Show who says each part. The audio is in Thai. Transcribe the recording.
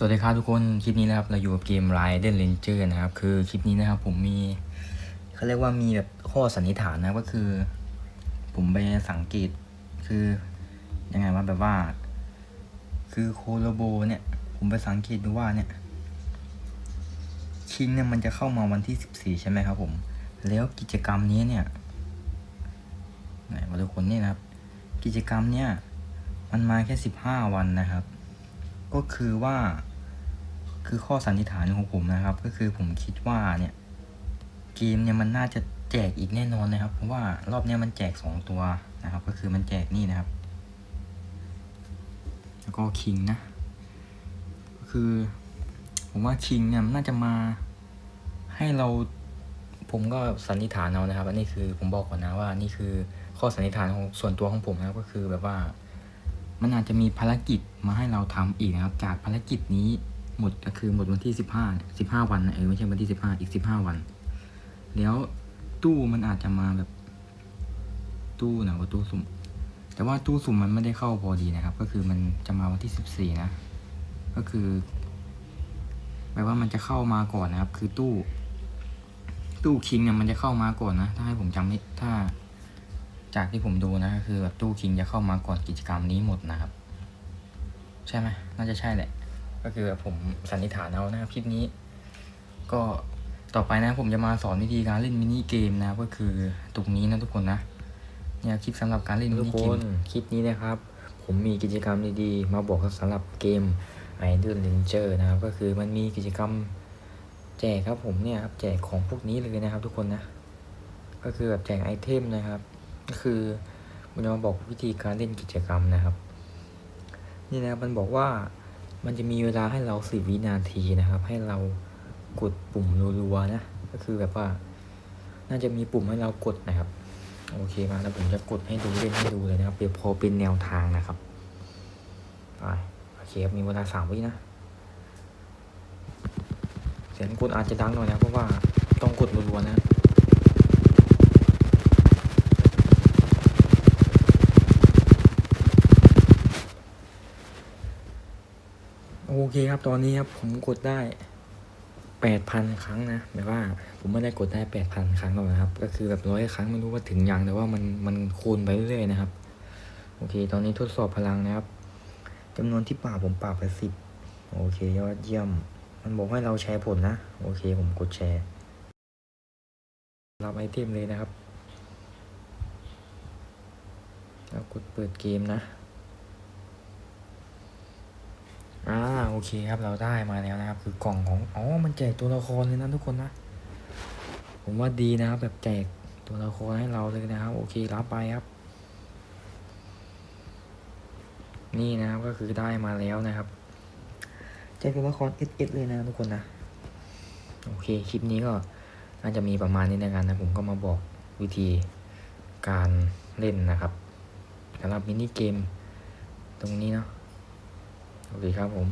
Speaker 1: สวัสดีครับทุกคน คลิปนี้นะครับเราอยู่กับเกม Raiden Ranger นะครับ คือคลิปนี้นะครับผมมีเขาเรียกว่ามีแบบข้อสันนิษฐานนะก็คือ ผมไปสังเกตคือยังไงว่าแบบว่า คือโคโลโบเนี่ย ผมไปสังเกตดูว่าเนี่ยคิงเนี่ยมันจะเข้ามาวันที่สิบสี่ใช่ไหมครับผม แล้วกิจกรรมนี้เนี่ยไหนมาทุกคนนี่นะครับ กิจกรรมเนี่ยมันมาแค่สิบห้าวันนะครับ ก็คือว่า คือข้อสันนิษฐานของผมนะครับ ก็คือผมคิดว่าเนี่ยเกมเนี่ยมันน่าจะแจกอีกแน่นอนนะครับ เพราะว่ารอบเนี้ยมันแจกสองตัวนะครับ ก็คือมันแจกนี่นะครับ แล้วก็คิงนะก็คือ ผมว่าคิงเนี่ยมันน่าจะมาให้เราผมก็สันนิษฐานเอานะครับอันนี้คือผมบอกก่อนนะว่านี่คือข้อสันนิษฐานของส่วนตัวของผมนะครับก็คือแบบว่า มันอาจจะมีภารกิจมาให้เราทำอีกนะครับ จากภารกิจนี้ หมดก็คือหมดวันที่สิบห้าสิบห้าวันนะเออไม่ใช่วันที่สิบห้าอีกสิบห้าวัน แล้วตู้มันอาจจะมาแบบ ตู้นะว่าตู้สุ่ม แต่ว่าตู้สุ่มมันไม่ได้เข้าพอดีนะครับ ก็คือมันจะมาวันที่สิบสี่นะ ก็คือแปลว่ามันจะเข้ามาก่อนนะครับ คือตู้ ตู้คิงเนี่ยมันจะเข้ามาก่อนนะ ถ้าให้ผมจำไม่ถ้า จากที่ผมดูนะก็คือแบบตู้คิงจะเข้ามาก่อนกิจกรรมนี้หมดนะครับ ใช่ไหมน่าจะใช่แหละ ก็คือแบบผมสันนิษฐานเอานะครับคลิปนี้ ก็ต่อไปนะผมจะมาสอนวิธีการเล่นมินิเกมนะครับก็คือตรงนี้นะทุกคนนะเนี่ยคลิปสำหรับการเล่นมินิเกมคลิปนี้นะครับ ผมมีกิจกรรมดีๆ มาบอกสำหรับเกม Idol Ranger นะครับก็คือมันมีกิจกรรมแจกครับผมเนี่ยครับแจกของพวกนี้เลยนะครับ ทุกคนนะ ก็คือแบบแจกไอเทมนะครับ ก็คือมันจะมาบอกวิธีการเล่นกิจกรรมนะครับ นี่นะครับมันบอกว่า มันจะมีเวลาให้เราสิบวินาทีนะครับ ให้เรากดปุ่มรัวๆนะ ก็คือแบบว่า น่าจะมีปุ่มให้เรากดนะครับ โอเคมาแล้วผมจะกดให้ดูเล่นให้ดูเลยนะครับเดี๋ยวพอเป็นแนวทางนะครับไปโอเคครับมีเวลาสามวินะเสียงกดอาจจะดังหน่อยนะเพราะว่าต้องกดรัวๆนะ เคครับ ตอนนี้ครับผมกดได้แปดพันครั้งนะแบบว่า ผมไม่ได้กดได้แปดพันครั้งหรอกนะครับ ก็คือแบบร้อยครั้งไม่รู้ว่าถึงยังแต่ว่ามันมันคูณไปเรื่อยๆนะครับ โอเค ตอนนี้ทดสอบพลังนะครับจำนวนที่ป่าผมป่าไปสิบโอเคยอดเยี่ยม มันบอกให้เราแชร์ผลนะ โอเค ผมกดแชร์รับไอเทมเลยนะครับแล้วกดเปิดเกมนะ อ่าโอ เคครับเราได้มาแล้วนะครับ คือกล่องของอ๋อมันแจกตัวละครเลยนะทุกคนนะ ผมว่าดีนะครับแบบแจกตัวละครให้เราเลยนะครับ โอเครับไปครับ นี่นะครับก็คือได้มาแล้วนะครับแจกตัวละครเอสเอสเลยนะทุกคนนะโอเคคลิปนี้ก็น่าจะมีประมาณนี้ในการนะผมก็มาบอกวิธีการเล่นนะครับสำหรับมินิเกมตรงนี้เนาะโอเคครับผม